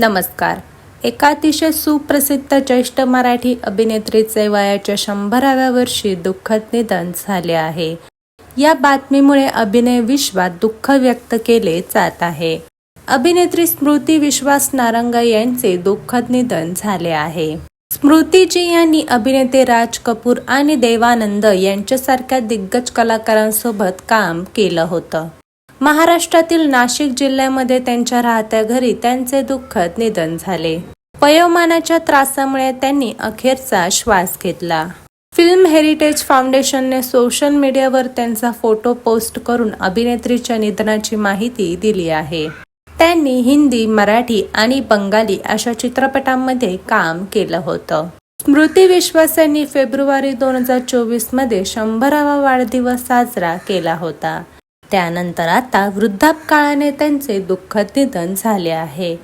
नमस्कार. एका अतिशय सुप्रसिद्ध ज्येष्ठ मराठी अभिनेत्रीचे वयाच्या शंभराव्या वर्षी दुःखद निधन झाले आहे. या बातमीमुळे अभिनय विश्वात दुःख व्यक्त केले जात आहे. अभिनेत्री स्मृती विश्वास नारंग यांचे दुःखद निधन झाले आहे. स्मृतीजी यांनी अभिनेते राज कपूर आणि देवानंद यांच्यासारख्या दिग्गज कलाकारांसोबत काम केलं होतं. महाराष्ट्रातील नाशिक जिल्ह्यामध्ये त्यांच्या राहत्या घरी त्यांचे दुःखद निधन झाले. वयोमानाच्या त्रासामुळे त्यांनी अखेरचा श्वास घेतला. फिल्म हेरिटेज फाउंडेशनने सोशल मीडियावर त्यांचा फोटो पोस्ट करून अभिनेत्रीच्या निधनाची माहिती दिली आहे. त्यांनी हिंदी मराठी आणि बंगाली अशा चित्रपटांमध्ये काम केलं होतं. स्मृती विश्वास यांनी फेब्रुवारी दोन हजार चोवीसमध्ये शंभरावा वाढदिवस साजरा केला होता. त्यानंतर आता वृद्धापकाळाने त्यांचे दुःखद निधन झाले आहे.